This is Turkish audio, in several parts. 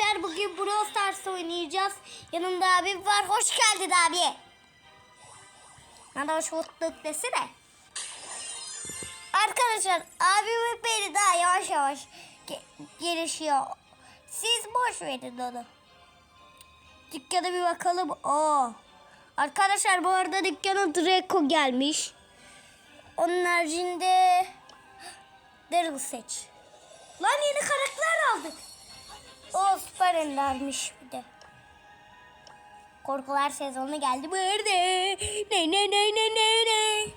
Arkadaşlar bugün Brawl Stars oynayacağız. Yanımda abim var. Hoş geldin abi. Bana hoş bulduk desene. Arkadaşlar abim beni daha yavaş yavaş ge- gelişiyor. Siz boş verin onu. Dükkana bir bakalım. Oo. Arkadaşlar bu arada dükkana Draco gelmiş. Onun haricinde Daryl seç. Lan yeni karakter aldık. O süper endermiş bir de. Korkular sezonu geldi bu arada. Ne ne ne ne ne ne.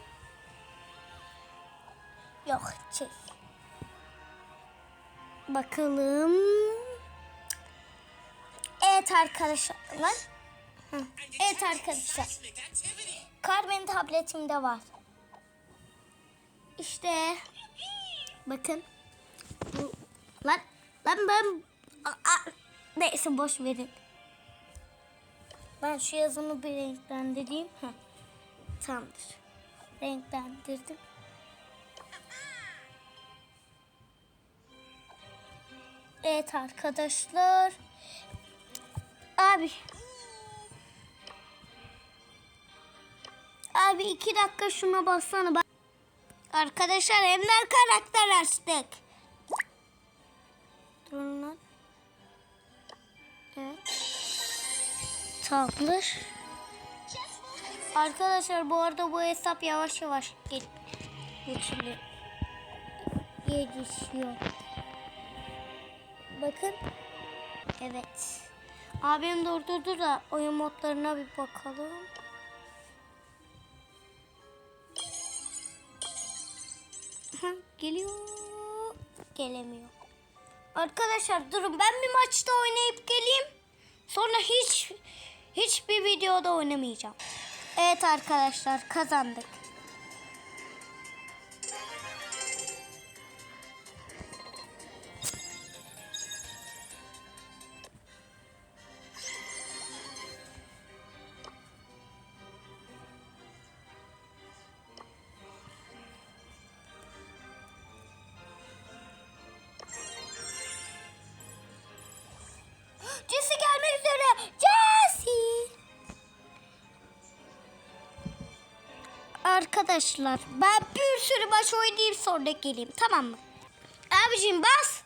Yok şey. Bakalım. Evet arkadaşlar. Evet arkadaşlar. Kar benim tabletimde var. İşte. Bakın. Lan. Lan ben. Aa, neyse boş verin. Ben şu yazımı bir renklendireyim. Heh. Tamamdır. Renklendirdim. Evet arkadaşlar. Abi. Abi iki dakika şuna bassana. Bak. Arkadaşlar Ender karakter açtık. Durun lan. Evet. Tamamdır. Arkadaşlar bu arada bu hesap yavaş yavaş gel geçiliyor. Gelişiyor. Bakın. Evet. Abim durdurdu da oyun modlarına bir bakalım. Geliyor. Gelemiyor. Arkadaşlar durun ben bir maçta oynayıp geleyim. Sonra hiç hiçbir videoda oynamayacağım. Evet arkadaşlar kazandık. Arkadaşlar ben bir sürü maç oynayayım sonra geleyim tamam mı? Abicim bas.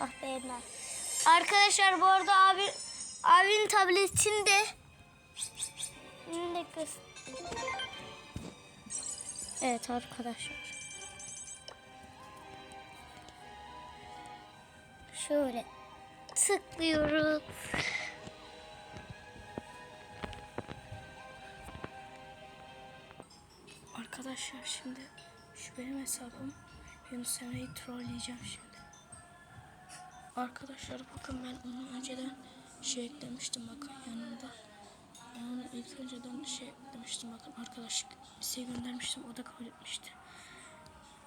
Ah be. Arkadaşlar bu arada abi abinin tabletinde ne? Evet arkadaşlar. Şöyle tıklıyoruz. Arkadaşlar şimdi şu benim hesabım. Yunus Emre'yi trolleyeceğim şimdi. Arkadaşlar bakın ben onu önceden şey eklemiştim bakın yanında. Ben onu ilk önceden şey eklemiştim bakın arkadaşlık isteği göndermiştim o da kabul etmişti.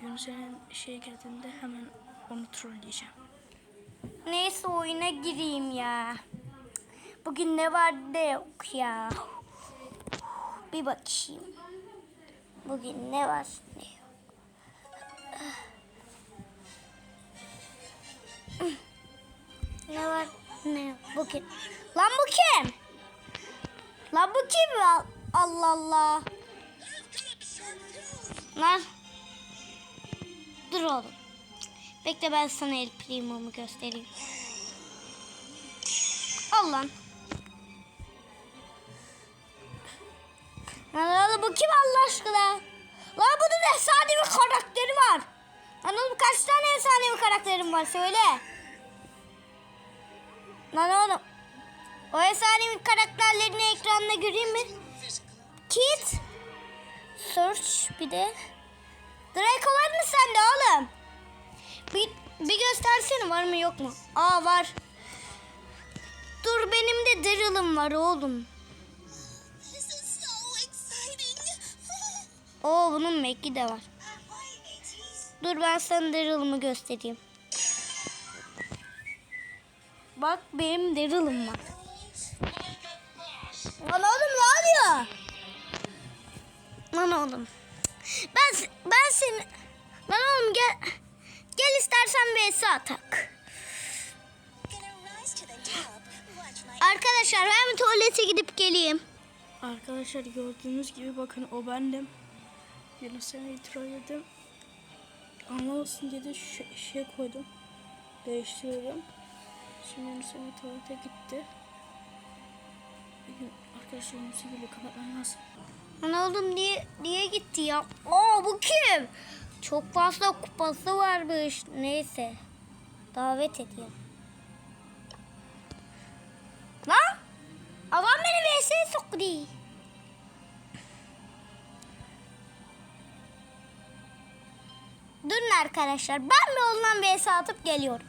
Yunus Emre'nin şey geldiğinde hemen onu trolleyeceğim. Neyse oyuna gireyim ya. Bugün ne var ne yok ya. Bir bakayım. Bugün ne var ne yok. Ne var ne yok bugün. Lan bu kim? Lan bu kim? Allah Allah. Lan. Dur oğlum. Bekle ben sana El Primo'mu göstereyim. Al lan. Bu kim Allah aşkına? Lan bunun efsanevi karakteri var. Lan oğlum kaç tane efsanevi karakterim var söyle. Lan oğlum. O efsanevi karakterlerini ekranda göreyim mi? Kit. Search bir de. Draco var mı sende oğlum? Bir, bir göstersene var mı yok mu? Aa var. Dur benim de Daryl'ım var oğlum. Oo bunun Mac'i de var. Dur ben sana Daryl'ımı göstereyim. Bak benim Daryl'ım var. Lan oğlum ne oluyor? Lan oğlum. Ben ben seni... Lan oğlum gel. Gel istersen vs atak. Arkadaşlar ben bir tuvalete gidip geleyim. Arkadaşlar gördüğünüz gibi bakın o bendim. Yunus Emre'yi trolledim. Anlamasın diye de şey, şey koydum. Değiştiriyorum. Şimdi Yunus Emre tuvalete gitti. Arkadaşlar Yunus Emre'yi kapatmam lazım. Ne oğlum niye, niye gitti ya? Aa bu kim? Çok fazla kupası varmış. Neyse. Davet edeyim. Lan! Adam beni VS'ye soktu. Arkadaşlar. Ben bir ondan VS atıp geliyorum.